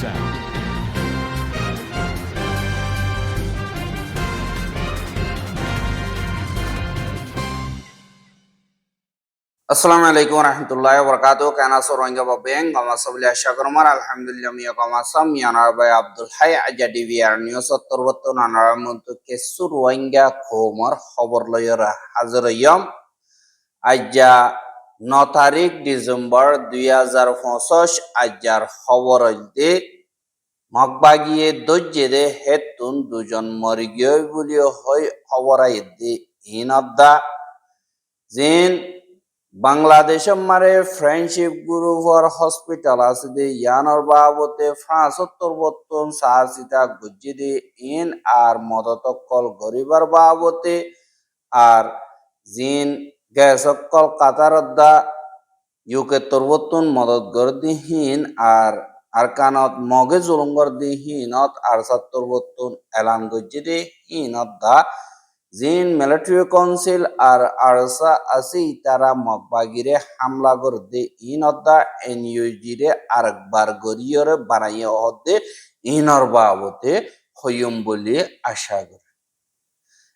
sound. আসসালামু আলাইকুম রহমতুল্লাহ বরকাত কেন আছো রোহিঙ্গা বাবেং গমাসবলি আশা করমার আলহামদুলিল্লাহ মিয়া গমাসাম মিয়ানার ভাই আব্দুল হাই আজা ডিভিআর নিউজ সত্তর নানার মন্তু কেসু রোহিঙ্গা খোমর খবর লয়র হাজির ইয়ম আজ্জা ন তারিখ ডিসেম্বর দুই হাজার পঁচিশ আজ্জার খবর দে মগবাগিয়ে দজ্জে দে হেতুন দুজন মরি গিয়ে বলিও হয় খবর দে ইনদ্দা জিন বাংলাদেশ মারে ফ্রেন্ডশিপ গ্রুপ আর হসপিটাল আছে দে ইয়ানর বাবতে ফ্রাঁসত্তর বত্তন সাহসিতা গুজ্জি দে ইন আর মদতকল গরিবার বাবতে আর জিন গ্যাসকল কাতারদ্দা ইউকে তরবতুন মদত গর্দিহীন আর আরকানত মগে জুলুঙ্গর দিহীনত আর সত্তর বত্তুন এলান গজ্জি দে জিন মিলিটারি কাউন্সিল আর আরসা আসি তারা মগবাগিরে হামলা করতে ইনদ্দা এনইউজিরে আরেকবার গরিয়রে বানাইয়ে হতে ইনর বাবতে হইম বলে আশা করে।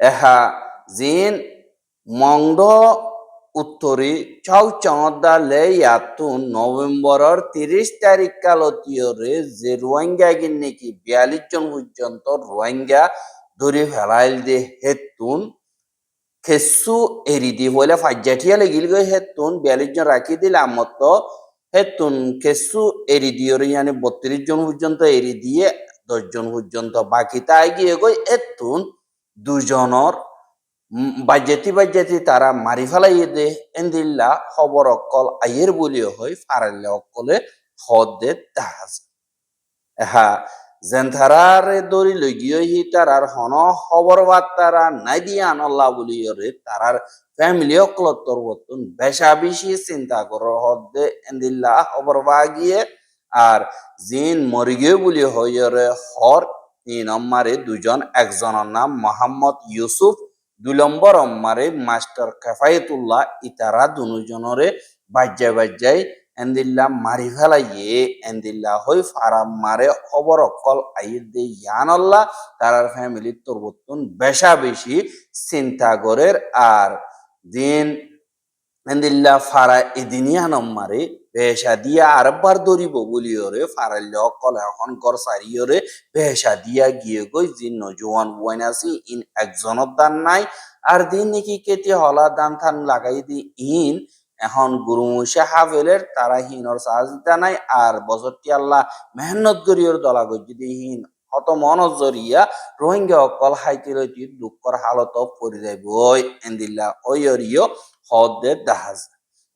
এহা জিন মংড উত্তরি চাউ চাঁদা লে ইয়াতুন নভেম্বরের তিরিশ তারিখ কালতীয়রে যে রোহিঙ্গা নাকি বিয়াল্লিশ জন পর্যন্ত রোহিঙ্গা ধরে ফেলাইল দে হেতুন। খেসু এরি দি হইলে ফাজ্জাঠিয়া লাগিল গই হেতুন বিয়াল্লিশ জন রাখি দিলে আমত হেতুন। খেসু এরি দিয়র ইয়ানি বত্রিশ জন পর্যন্ত এরি দিয়ে দশ জন পর্যন্ত বাকি তাই গিয়ে গই এতুন দুজনের বাজ্যাতি বাজ্যাতি তারা মারি ফেলাই দে। এন্দিল্লা খবর অকল আইয়ের বলিও হয় ফারাইলে অকলে হদ দে তাহাজ। হা জেন্থারারে দরি লগিও হি তারার হন খবর বার্তারা নাই দিয়ে আনল্লা তারার ফ্যামিলি অকলত্তর বর্তন বেশা বেশি চিন্তা করো হদে এন্দিল্লা খবর বাগিয়ে আর জিন মরিগে বলি হইরে হর তিন অম্মারে দুজন একজনের নাম মোহাম্মদ ইউসুফ দুই অম্মারে মাস্টার কেফায়েতুল্লাহ ইতারা দুজনরে বাজ্যায় বাজ্যায় এন্দিল্লা মারি ফেলাইয়ে, এন্দিল্লা হই ফারাম মারে খবর অকল আইর দে ইয়ানল্লা তারার ফ্যামিলির তোরবতুন বেশা বেশি চিন্তা করের আর দিন এন্দিল্লা ফারা এদিনিয়া নম্মারে বেশা দিয়া আরেকবার ধরিব বলিওরে ফারাইলে অকল এখন কর সারিওরে বেশা দিয়া গিয়ে গই যে নজওয়ান ওয়াইন আছি ইন একজনের দান নাই। আর দিন নাকি কেতে হলা দান থান লাগাই দি, ইন এখন গুরু মুসা হাফেলের তারা হিনর সাহায্যতা নাই। আর বছরটি আল্লাহ মেহনত করিয়র দলা যদি হিন হত মনত জরিয়া রোহিঙ্গা অকল হাইতি রইতি দুঃখর হালত পরি যাইব ওই এন্দিল্লা ওইয়রিও হদে দাহাজ।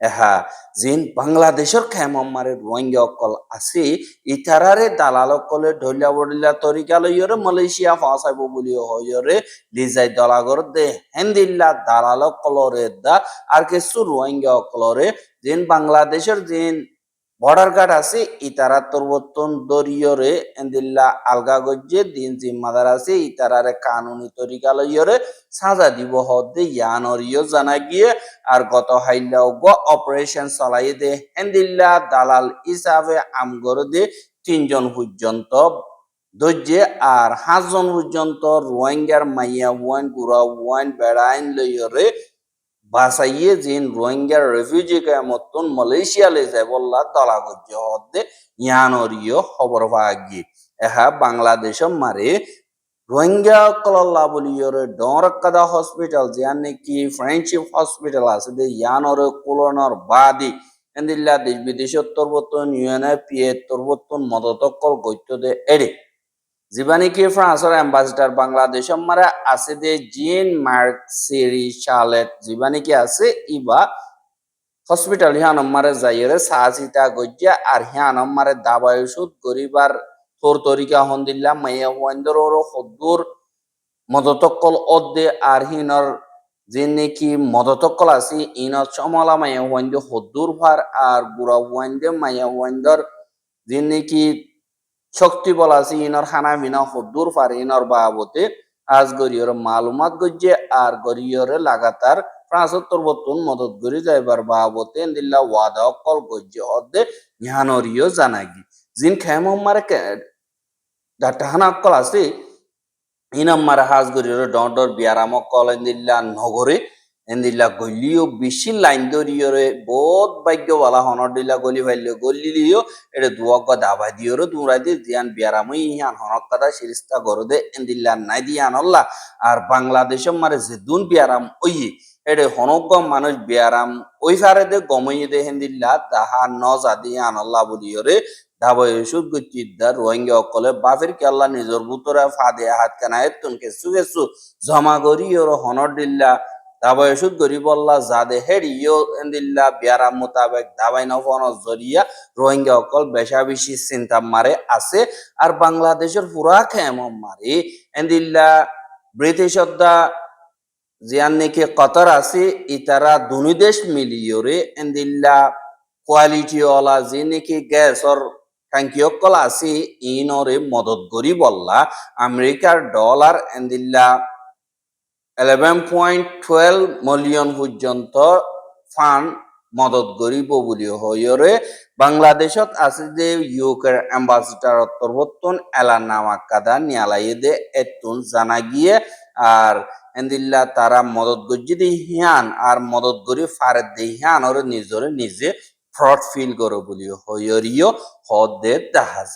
এহা জিন বাংলাদেশের খেমারে রোহিঙ্গা অকল আছে ইতারারে দালাল অকলে ঢলিয়া বড়িলা তরিকা লইয়রে মালয়েশিয়া ফাঁসাইব বলি হইয়রে লিজাই দলাগর দে হেন্দিল্লা দালাল অকলরে দা আর কিছু রোহিঙ্গা অকলরে জিন বাংলাদেশের জিন বর্ডার গার্ড আছে, ইতারা তরবতন দরিয়রে এন্দিল্লা আলগা গজ্জে দিন জিম্মাদার আছে, ইতারারে কানুনি তরিকা লইয়রে সাজা দিব হদে ইয়ানরিও জানা গিয়ে, আর গত হাইল্লা গ অপারেশন চালাই দে হেন্দিল্লা দালাল হিসাবে আমগর দে, তিনজন পর্যন্ত দর্জে আর সাতজন পর্যন্ত রোহিঙ্গার মাইয়া ওয়ান গুড়া ওয়ান বেড়াইন লইয়রে বাসাইয়ে জিন রোহিঙ্গার রেফিউজি কামতন মালয়েশিয়া লে যায় বললা দলা গজ্জে হদে ইয়ানরিও খবর ভাগি এহা বাংলাদেশ মারে রোহিঙ্গা কল্লা বলিয়রে ডরকাদা হসপিটাল জিয়ান নাকি ফ্রেন্ডশিপ হসপিটাল আছে দে ইয়ানরে কুলনর বাদি। এন্দিল্লা দেশ বিদেশের তরবতন ইউএনএপি এর তরবতন মদতকল গত্য দে এড়ে। জীবানিকি ফ্রান্সের অ্যাম্বাসিডার বাংলাদেশ মারে আছে দে জিন মার্ক সিরি শালেট জীবানিকি আছে ইবা হসপিটাল হিয়ান মারে যাইরে সাহায্যতা গজ্জা আর হিয়ান মারে দাবাই ওষুধ গরিবার তোর তরিকা হন্দিল্লা মাইয়া ওয়ান্দর হদ্দুর মদতকল অদ্দে আর হিনর যে নাকি মদতকল আছে ইনত চমলা মাইয়া ওয়ান্দ হদ্দুর ভার আর বুড়া ওয়ান্দে মাইয়া ওয়ান্দর যে নাকি শক্তি বলা আছে, ইনর খানা মিনা হদ্দুর ফার, ইনর বাবতে। আজ গরিয়র মালুমাত গজ্জে, আর গরিয়রে লাগাতার ফ্রান্সত্তর বর্তন মদত গরি যাইবার বাবতে দিল্লা ওয়াদা অকল গজ্জে হদ্দে ইহানরিও জানাগি। জিন খেম মারে ডাটাহানা অকল আছে ইনাম মারা হাজ গরিয়র ডর বিয়ারাম অকল, এন্দিল্লা নগরে এন্দিল্লা গলিও বেশি লাইন দরিয়রে বহুত ভাগ্যওয়ালা হনর দিলা গলি ভাইলে গলিলিও এটা দুয়াক দাবা দিয়রো দুরাই দি দিয়ান বিয়ারাম ইহান হনক কথা সিরিস্তা গরো দে এন্দিল্লা নাই দিয়ান অল্লা। আর বাংলাদেশের মারে যে দুন বিয়ারাম ওই এডে হনক মানুষ বিয়ারাম ওই ফারে দে গমই দে হেন্দিল্লা দাহা ন জাদি আনল্লা বলিয়রে দাবই ওষুধ গচ্ছিদার রোহিঙ্গা অকলে বাফের কি আল্লাহ নিজর বুতরে ফাদে হাত কানা এতুন কেসু কেসু জমা করি ওর হনর দিল্লা দাবাই ওষুধ গরি বল্লা জাদে ইয়ো এন্দিল্লা বিয়ারা মোতাবেক দাবাই নফন জরিয়া, রোহিঙ্গা অকল বেশা বেশি চিন্তা মারে আছে, আর বাংলাদেশের পুরা খেম মারে। এন্দিল্লা ব্রিটিশ অদ্দা জিয়ান নাকি কতর আছে, ইতারা দুনি দেশ মিলিয়রে এন্দিল্লা কোয়ালিটি ওলা যে নাকি গ্যাসর ট্যাঙ্কিয়কল আছে, ইনরে মদত করি বললা আমেরিকার ডলার এন্দিল্লা ইলেভেন পয়েন্ট টুয়েলভ মিলিয়ন পর্যন্ত ফান্ড মদত করিব বুলি হইরে বাংলাদেশত আছে যে ইউকের অ্যাম্বাসিডার তরবতন এলান নামাকাদা নিয়ালাইয়ে দে এতুন জানা গিয়ে, আর এন্দিল্লা তারা মদত গজ্জি দি হিয়ান, আর মদত গরি ফারেদ দি হিয়ান, ওরে নিজরে নিজে ফ্রড ফিল করো বুলি হইরিও হদে দাহাজ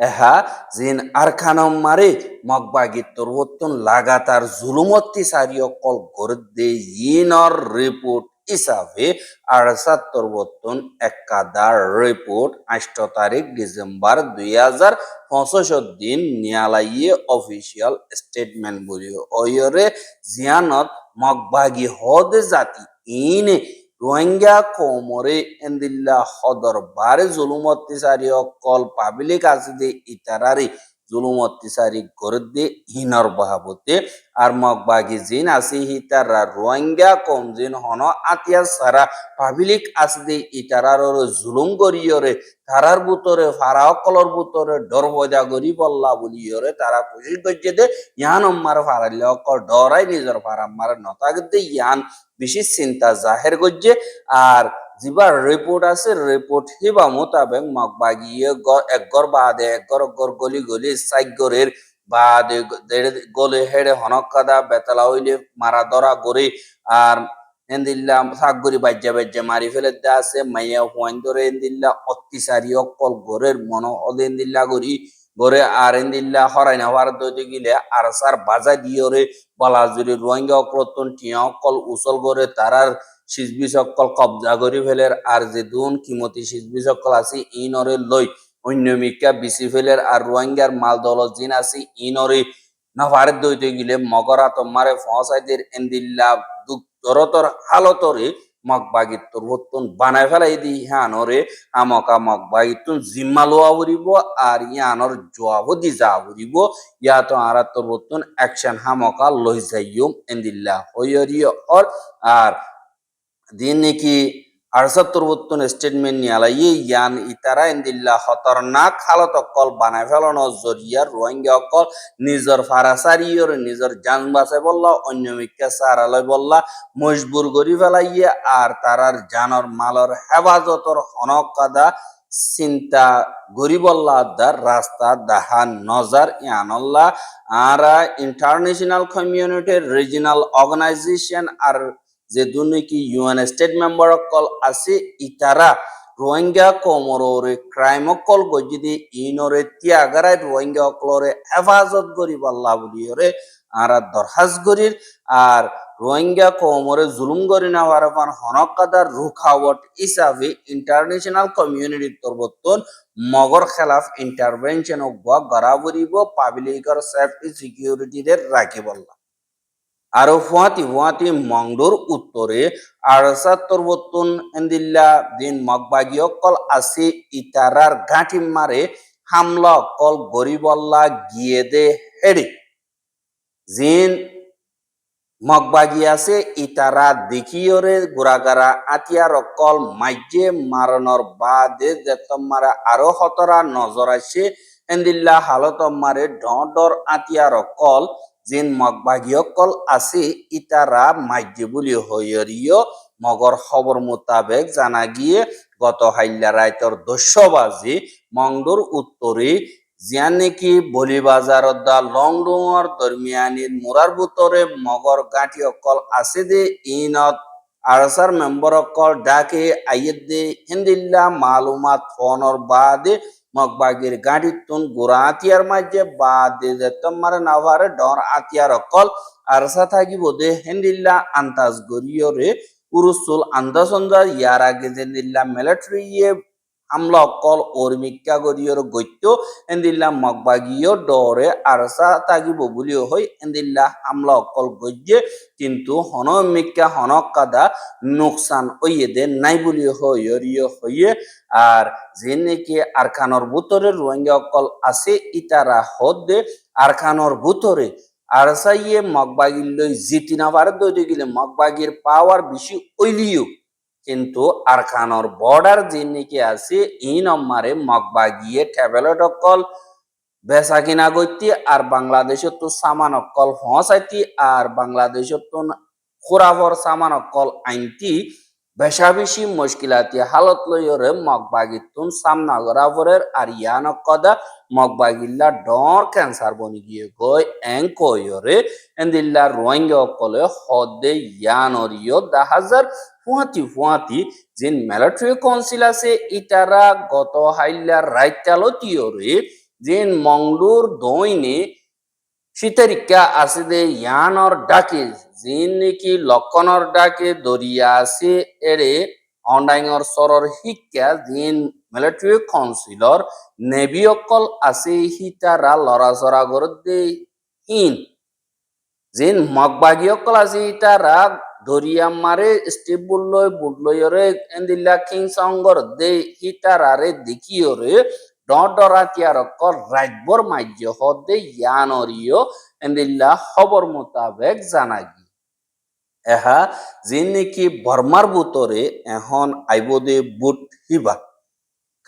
এহা জিন আর খানম মারে মগবাগি তরবতন লাগাতার জুলুমত্তি সারিও কল গরদে ইনর রিপোর্ট হিসাবে আরসাত তরবতন একাদার রিপোর্ট আষ্ট তারিখ ডিসেম্বর দুই হাজার পঁচিশ দিন নিয়ালাইয়ে অফিসিয়াল স্টেটমেন্ট বলি অয়রে জিয়ানত মগবাগি হদ জাতি ইনে রোহিঙ্গা কোমরে এন্দিল্লা হদর বারে জুলুমত্তিসারি অকল পাবলিক আছে দে ইতারারি জুলুমত্তিসারি করে দে হিনর বহাবতে আর মগবাগি জিন আছে হিতারা রোহিঙ্গা কম জিন হন আতিয়া সারা পাবলিক আছে দে ইতারার জুলুম করিয়রে তারার বুতরে ফারা অকলর বুতরে ডর বজা করি বল্লা বলিয়রে তারা খুশি করছে দে ইয়ান অম্মার ফারাইলে অকল ডরাই নিজের ফারাম্মার নতাকে দে ইয়ান বেশি চিন্তা জাহের করছে আর যেবার রিপোর্ট আছে রিপোর্ট হিবা মোতাবেক মগ বাগিয়ে একগর বাদে একগর গর গলি গলি সাইগরের বাদে গলে হেড়ে হনকাদা বেতলা হইলে মারা ধরা গড়ে আর এন্দিল্লা সাগরি বাজ্যা বাজ্যা মারি ফেলে আছে মাইয়া হুয়াইন ধরে এন্দিল্লা অত্যাচারী অকল গরের মন অদেন্দিল্লা গরি গরে আর এন্দিল্লা হরাই না হওয়ার দইতে গিলে আর সার বাজা দিয়রে বালাজুরি রোহিঙ্গা অকলতন টিয়া অকল উসল গরে তারার সিজবি সকল কবজা করি ফেলের আর যে দুন কিমতি সিজবি সকল আছে ইনরে লই অন্যমিকা বিসি ফেলের আর রোহিঙ্গার মাল দল জিন আছে ইনরে না ভারত দইতে গিলে মগরা তোমারে ফসাইদের এন্দিল্লা দুঃখ তরতর হালতরে বাগিত্তর তোর বানাই ফেলাই দি হানরে, আমকা মগবাগিতুন জিম্মা লোয়া উরিব আর ইয়ানর জবাব দি যা উরিব। ইয়া তো আর তোর অ্যাকশন হামকা লই যাইও এন্দিল্লা হইয়রিয় আর দিন নাকি আরসাত্তর বত্তন স্টেটমেন্ট নিয়ালাই ইয়ান ইতারা ইন্দিল্লা খতরনাক হালত অকল বানাই ফেলানো, জরিয়া, রোহিঙ্গা অকল, নিজর ফারাসারিয়র নিজর জান বাঁচাই বললা, অন্য মিকা সারালয় বললা, মজবুর করি ফেলাইয়ে, আর তারার জানর মালর হেফাজতর হনকাদা চিন্তা গরিবল্লাদার রাস্তা দাহা নজার ইয়ানল্লা, আর ইন্টারন্যাশনাল কমিউনিটির রিজিনাল অর্গানাইজেশন আর যে দুর্নীতি ইউএন স্টেট মেম্বার কল আছে, ইতারা রোহিঙ্গা কমররে ক্রাইম কল গজিদি ইনরে তিয়াগারাই রোহিঙ্গা অকলরে হেফাজত করি পাল্লা বুলিয়রে, আর দরহাজ গরির আর রোহিঙ্গা কমরে জুলুম করি না পান হনকাদার রুখাওয়াট হিসাবে ইন্টারন্যাশনাল কমিউনিটির তরবতন মগর খেলাফ ইন্টারভেনশন গড়া বরিব পাবলিকর সেফটি সিকিউরিটি রাখি বললাম আরও ফুয়াতি ফুয়াতি মংডোর উত্তরে আড়সাত্তর বত্তন এন্দিল্লা দিন মগবাগীয় কল আসি ইতারার ঘাঁটি মারে হামলা কল গরিবল্লা গিয়ে দে হেডে। জিন মগবাগি আছে ইতারা দেখিয়রে গুড়াগারা আতিয়ার কল মাইজে মারণর বাদে মারা আরও হতরা নজর আছে এন্দিল্লা হালত মারে ডর আতিয়ার কল জিন মগবাগীয়কল আছে ইতারা মাইজে বুলি হইয়রিয়। মগর খবর মোতাবেক জানা গিয়ে গত হাইল্লা রাইতর দস্যবাজি মংডুর উত্তরে নেকি বলিবাজারত দা লংডুঙর দরমিয়ানির মুরার বুতরে মগর গাঁঠি অকল আছে দে ইনত। আরসার মেম্বার ডাকে আইয়েদ দে হিন্দিল্লা মালুমাত ফোনর বাদে মগবাগির গাড়ি তুন গোড়া আতিয়ার মাঝে বা দে মারে নাভারে ডর আতিয়ার অকল। আরসা থাকিব দে হেন্দিল্লা আন্তাজ গরিয়রে উরুসুল আন্দাসন্দা ইয়ার আগে যে নিল্লা মিলিটারি হামলা অকল অর্মিকা গরিয়র গৈত্য। এন্দিল্লা মগবাগিও ডরে আরসা তাগিব বুলিও হই এন্দিল্লা হামলা অকল গজ্জে কিন্তু হন মিকা হন কাদা নোকসান ওইয়ে দে নাই বুলিও হইয় হইয়ে আর যে নাকি আরখানর ভিতরে রোহিঙ্গা অকল আছে ইতারা হদে আরখানর ভিতরে আরসাইয়ে মগবাগির লই জিতি না পারে দইতে গেলে মগবাগির পাওয়ার বেশি ওইলিও কিন্তু আরখানর বর্ডার যে নাকি আছে, ই নম্বরে মগবাগিয়ে ট্যাবলেট অকল বেচা কিনা করতে আর বাংলাদেশত তো সামান অকল ফসাইতি, আর বাংলাদেশত তো খোরাবর সামান অকল আইনতি বেশা বেশি মুশকিলাতি হালত লইরে মগবাগিতুন সামনা গরাবরের আর ইয়ান কদা মগবাগিল্লা ডর ক্যান্সার বনি গিয়ে গই এং কইরে এন্দিল্লা রোহিঙ্গা অকলে হদে ইয়ানরিও দা হাজার ফুয়াতি ফুয়াতি যে মিলিটারি কাউন্সিল আছে, ইটারা গত হাইল্লা রাইতালতিয়রে যে মংডুর দইনে শীতরিকা আছে দে ইয়ানর ডাকে জিন নাকি লক্ষণর ডাকে দরিয়া আছে, এরে অনলাইনর সরর শিক্ষা যেন মিলিটারি কাউন্সিলর নেভি অকল আছে হিতারা লড়াচড়া করে দে হিন জিন মগবাগী অকল আছে হিতারা দরিয়া মারে স্টিভ লয় বুট রে এন্দিল্লা কিং সঙ্গর দে হিতারারে দেখিয়রে ডরাতিয়ার অকল রাজবর মাজ্য হদে ইয়ানরিও এন্দিল্লা খবর মোতাবেক জানাগি। এহা যে নাকি বর্মার বুতরে এখন আইবদে বুট হিবা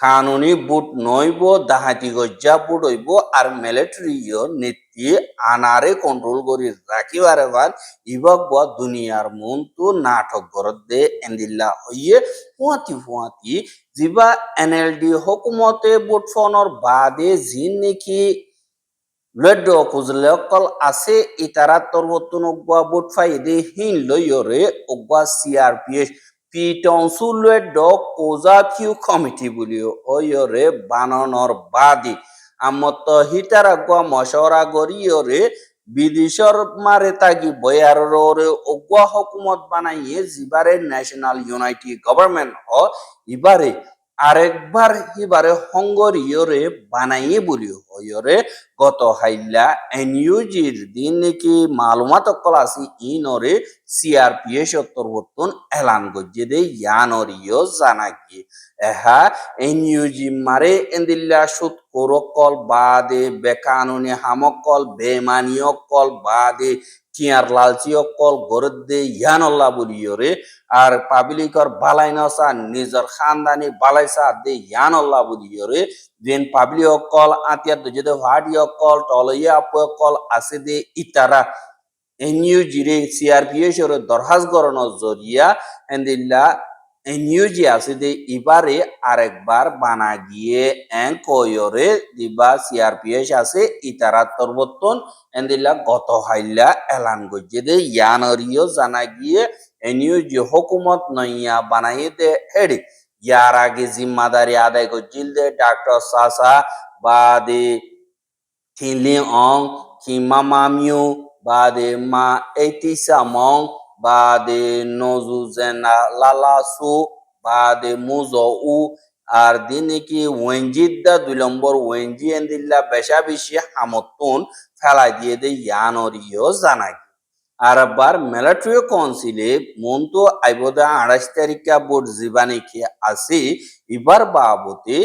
কানুনি বুট নইব, দাহাতি গজ্জা বুট হইব আর মিলিটারিও নীতি আনারে কন্ট্রোল করি রাখিবারে ভালো। ইবাক বা দুনিয়ার মন তো নাটক গরত দে, এন্দিল্লা হইয়ে ফুয়াতি ফুয়াতি জিবা এনএলডি হকুমতে বুট ফোনর বাদে জিন নাকি লড খুঁজলে অকল আছে ইতারা তরবতন অগুয়া বুট ফাই দে হিন লইয়রে অগুয়া সিআরপিএস পিটনসুলের ডক কোজা ফিউ কমিটি বলিও ওয়রে বাননৰ বাদী। আমত হিটার আগুয়া মশরা গরিয়রে বিদেশর মারে তাগি বয়ারে অগুয়া হকুমত বানাইয়ে জিবারে ন্যাশনাল ইউনাইটেড গভর্নমেন্ট হ ইবারে আরেকবার হিবারে হঙ্গরীয়রে বানাইয়ে বলিও হইরে গত হাইল্লা এনইউজির দিন নাকি মালুমাত আছে ইনরে সিআরপিএস অন্তর্বর্তন এলান গজ্জে দে ইয়ানরিও জানাকি। এহা এনইউজি মারে এন্দিল্লা সুদ কোরকল বাদে, বেকানুনি হামকল বেমানি অকল বাদে টিয়ার লালচি অকল গরদ দে ইয়ানল্লা বলিয়রে আর পাবলিকর বালাই নসা নিজর খানদানি বালাইসা দে ইয়ানল্লা বলিয়রে যেন পাবলি অকল আতিয়ার যদি হাডি অকল টলইয়া আপ অকল আছে দে ইতারা। এনইউ জিরে সিআরপিএস এর দরহাজ গরন জরিয়া। এন্দিল্লা এনইউজি আছে ইবারে আরেকবার বানা গিয়ে এন কয়রে দিবা সিআরপিএস আছে ইতারা তরবতন এন্দিল্লা গত হাইল্লা এলান গজ্জে দে ইয়ানরিও জানা গিয়ে এনইউজি হুকুমত নইয়া বানাইয়ে দে হেডি ইয়ার আগে জিম্মাদারি আদায় করছিল দে ডাক্তার সাসা বা দে অং কিমা মামিউ বা দে মা এইতিসা মং বা দে নজু জেনা লালাসু বা দে মুজো উ আর দিনে কি ওয়েঞ্জিদা দুই নম্বর ওয়েঞ্জি এন্দিল্লা বেশা বেশি হামতুন ফেলাই দিয়ে দে ইয়ানরিও জানাই। আর বার মিলিটারি কাউন্সিলে মন তো আইবদা আড়াইশ তারিখা বোর্ড জীবানি কি আছে এবার বাবতে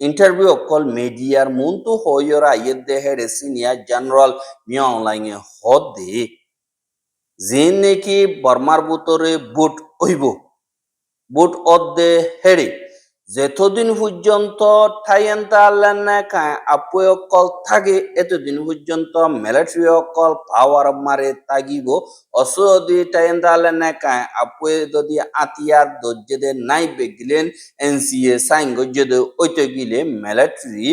ইন্টারভিউ অকল মিডিয়ার মন তো হইয়রা ইয়ে দেহের সিনিয়র জেনারেল মিয়া অনলাইনে হদে। যে নাকি বর্মার বুতরে বুট হইব বুট অদ্দে হেড়ে যতদিন পর্যন্ত ঠাইয়েন্তা আল্লাহ না খায় আপুয়ে অকল থাকে এতদিন পর্যন্ত মিলিটারি অকল পাওয়ার মারে তাগিব অসদি ঠাইয়েন্তা আল্লাহ না খায় আপুয়ে যদি আতিয়ার দর্জেদে নাই বেগিলেন এনসিএ সাইন গজ্জেদে ওইতে গিলে মিলিটারি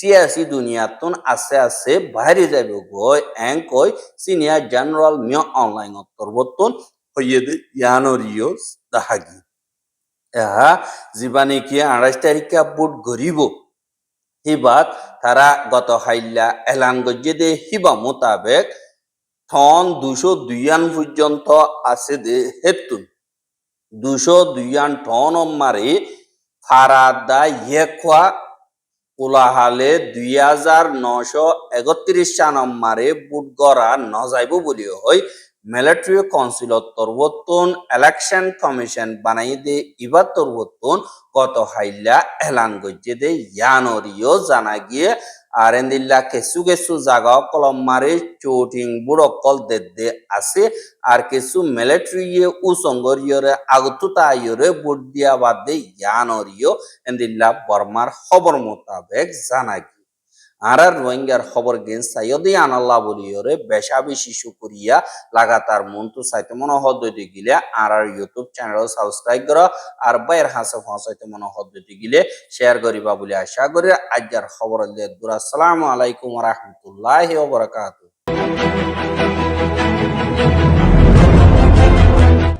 সিয়াসি দুনিয়াতন আছে আছে বাইরে যাবে গই এং কই সিনিয়র জেনারেল মিয়া অনলাইন অন্তর্বর্তন হইয়ে দে ইয়ানরিও দাহাগি। এহা জীবানে কি আড়াইশ তারিখে বুট গরিব হিবাত তারা গত হাইল্লা এলান গজ্জে দে হিবা মোতাবেক ঠন দুশো দুইয়ান পর্যন্ত আছে দে হেতুন দুশো দুইয়ান ঠন মারে ফারাদা ইয়েখোয়া কোলাহালে দুই হাজার নশো একত্রিশ সানম মারে বুট গড়া নজাইব বলি হই মিলিটারি কাউন্সিলত তরবতন ইলেকশন কমিশন বানাই দে ইবার তরবতন কত হাইলা এলান গজ্জে দে ইয়ানরিও জানা গিয়ে আর কিছু কেসু জাগা কলম মারে চোটিং বুড়ো কল দে আছে আর কিছু মিলিটারি উসঙ্গরিয়রে আগতুতা ইয়রে বুট দিয়া বাদ দে ইয়ানরিও এন্দিল্লা বর্মার খবর মোতাবেক জানা গিয়ে আর রোহিঙ্গার খবর গেন সাইয়দি আনাল্লাহ বলিয়রে বেশাবি শিশু করিয়া লাগাতার মন্তু সাইতে মনে হদ্দতি গিলে আর আর ইউটিউব চ্যানেল সাবস্ক্রাইব কর, আর বাইর হাসে ফসাইতে মনে হদ্দতি গিলে শেয়ার করিবা বলে আশা করি। আজ্ঞার খবর দিয়ে দূর। আসসালামু আলাইকুম রহমতুল্লাহ ওবরাকাতু